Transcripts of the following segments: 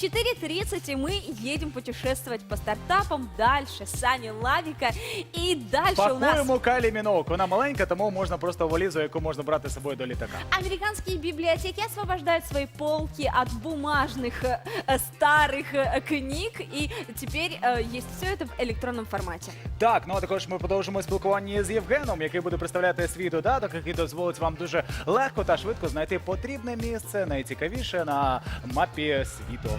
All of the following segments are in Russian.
4.30 и мы едем путешествовать по стартапам дальше. Саня Лавика. И дальше у нас Пакуємо Кайлі Мінок. Вона маленька, тому можна просто валізу, яку можна брати з собою до літака. Американские библиотеки освобождают свои полки от бумажных э, э, старых э, книг, и теперь э, есть все это в электронном формате. Так, ну а також ми продовжимо спілкування з Євгеном, який буде представляти свій додаток, який дозволить вам дуже легко та швидко знайти потрібне місце, найцікавіше на мапі світу.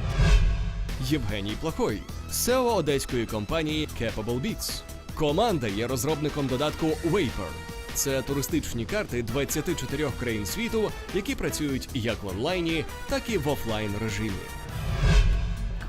Євгеній Плохой, SEO одеської компанії Capable Beats. Команда є розробником додатку Vapor. Це туристичні карти 24 країн світу, які працюють як в онлайні, так і в офлайн режимі.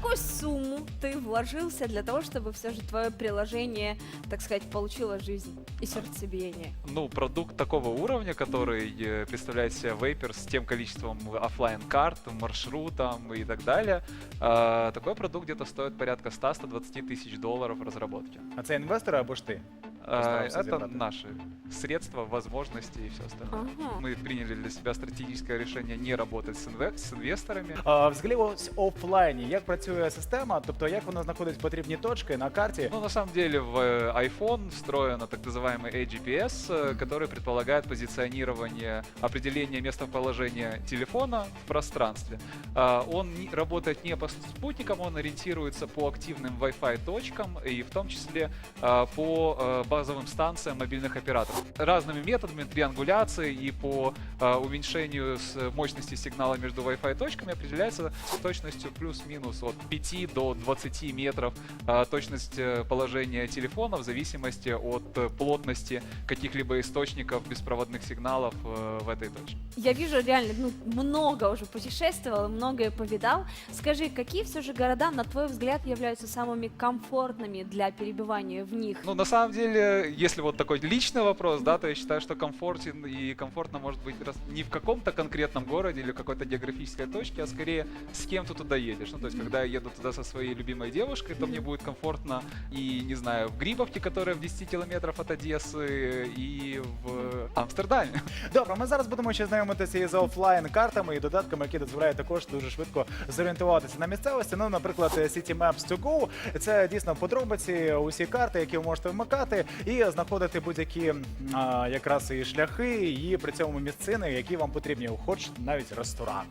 Какую сумму ты вложился для того, чтобы все же твое приложение, так сказать, получило жизнь и сердцебиение? Ну, продукт такого уровня, который э, представляет себе Vapor с тем количеством оффлайн карт маршрутом и так далее, э, такой продукт где-то стоит порядка 100-120 тысяч долларов разработки. А це інвестори або ж ти? Э, Постарался Это забрать. наши средства, возможности и все остальное. Ага. Мы приняли для себя стратегическое решение не работать с, инве- с инвесторами. А, взагалі, ось офлайні, як працює система, тобто як вона знаходить потрібні точки на карті. Ну, на самом деле, в э, iPhone встроено так называемый AGPS, э, который предполагает позиционирование, определение местоположения телефона в пространстве. А, Он не- работает не по спутникам, он ориентируется по активным Wi-Fi точкам и в том числе а, по э, базовым станциям мобильных операторов. Разными методами триангуляции и по а, уменьшению мощности сигнала между Wi-Fi точками определяется с точностью плюс-минус от 5 до 20 метров а, точность э, положения телефона в зависимости от э, плотности каких-либо источников беспроводных сигналов э, в этой точке. Я вижу реально, ну, много уже путешествовал, многое повидал. Скажи, какие все же города, на твой взгляд, являются самыми комфортными для перебывания в них? Ну, на самом деле, если вот такой личный вопрос, да, то я считаю, что комфортен и комфортно может быть раз- не в каком-то конкретном городе или какой-то географической точке, а скорее с кем ты туда едешь. Ну, то есть, когда я еду туда со своей любимой девушкой, то мне будет комфортно и, не знаю, в Грибовке, которая в 10 километров от Одессы, и в Амстердаме. Добре, ми зараз будемо ще знайомитися із офлайн картами і додатками, які дозволяють також дуже швидко зорієнтуватися на місцевості. Ну, наприклад, City Maps to Go. Це дійсно подробиці, усі карти, які ви можете вмикати, і знаходити будь-які м, а, якраз і шляхи, і при цьому місцини, які вам потрібні, хоч навіть ресторан.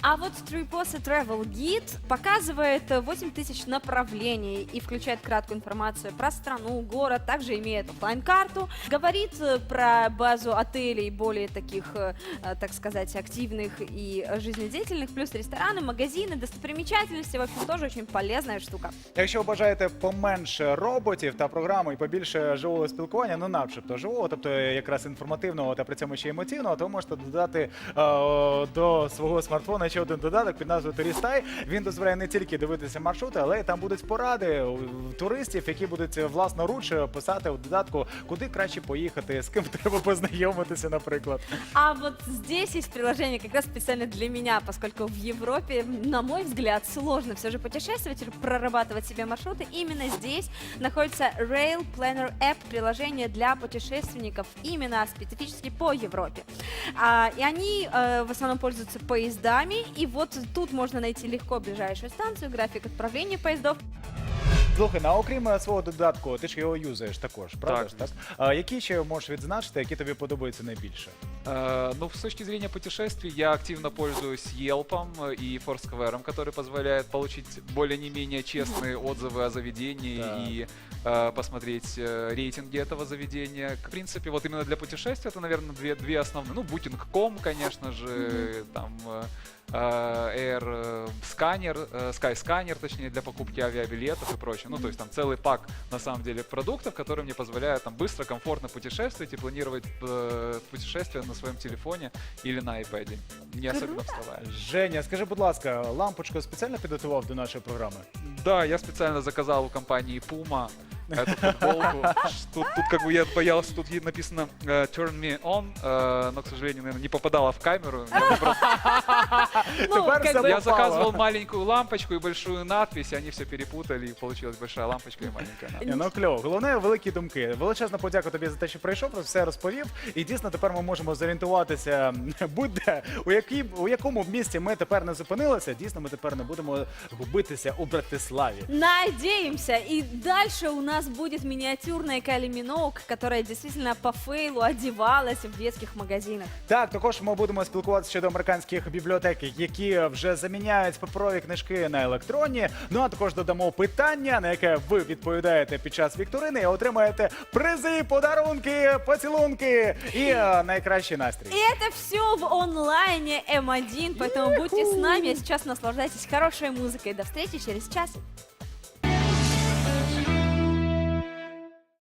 А вот TripOsa Travel Guide показывает э, 8 тысяч направлений и включает краткую информацию про страну, город, также имеет оффлайн карту говорит э, про базу отелей более таких, э, э, так сказать, активных и э, жизнедеятельных, плюс рестораны, магазины, достопримечательности, в общем, тоже очень полезная штука. Якщо ви бажаєте поменше роботів та програми і побільше живого спілкування, ну начебто живого, тобто якраз інформативного та при цьому ще емоційного, то можете додати е, до свого смартфона ще один додаток під назвою Турістай. Він дозволяє не тільки дивитися маршрути, але й там будуть поради туристів, які будуть власноруч писати у додатку, куди краще поїхати, з ким треба познайомитися, наприклад. А вот здесь есть приложение как раз специально для меня, поскольку в Европе, на мой взгляд, сложно все же путешествовать прорабатывать себе маршруты. Именно здесь находится Rail Planner App, приложение для путешественников именно специфически по Европе. А, и они э, в основном пользуются поездами, и вот тут можно найти легко ближайшую станцию, график отправления поездов. Слухай, ну а окрім е, свого додатку, ти ж його юзаєш також, правда Так, ж так? А, які ще можеш відзначити, які тобі подобаються найбільше? Э, Ну, с точки зрения путешествий, я активно пользуюсь Yelp и Foursquare, который позволяет получить более не менее честные отзывы о заведении Так. и э, посмотреть э, рейтинги этого заведения. В принципе, вот именно для путешествий это, наверное, две, две основные. Ну, Booking.com, конечно же, там э, э, Air э, Scanner, э, Skyscanner, точнее, для покупки авиабилетов и прочее. Ну, то есть там целый пак, на самом деле, продуктов, которые мне позволяют там быстро, комфортно путешествовать и планировать э, путешествия на своем телефоне или на iPad, не особенно вставая. Женя, скажи, будь ласка, лампочку спеціально підготував до нашої програми? Да, я специально заказал у компании Puma эту футболку. Тут, тут как бы я боялся, тут е- написано э, Turn Me On, э, но, к сожалению, наверное, не попадала в камеру. Я просто- Ну, Тепер как все бы- Я попало. заказывал маленькую лампочку и большую надпись, и они все перепутали, и получилась большая лампочка и маленькая надпись. Ні, ну кльово. Головне великі думки. Величезна подяка тобі за те, що прийшов, про все розповів. І дійсно тепер ми можемо зорієнтуватися будь-де, у, якій, у якому б місті ми тепер не зупинилися. Дійсно, ми тепер не будемо губитися у Братиславі. Надеемся. И дальше у нас будет миниатюрная Кайли Миноук, которая действительно по фейлу одевалась в детских магазинах. Так, також ми будемо спілкуватися щодо американських бібліотек, які вже заміняють паперові книжки на електронні. Ну а також додамо питання, на яке ви відповідаєте під час вікторини, і отримаєте призи, подарунки, поцілунки і е, найкращий настрій. И это все в онлайне М1, поэтому будьте с нами, а сейчас наслаждайтесь хорошей музыкой. До встречи через час.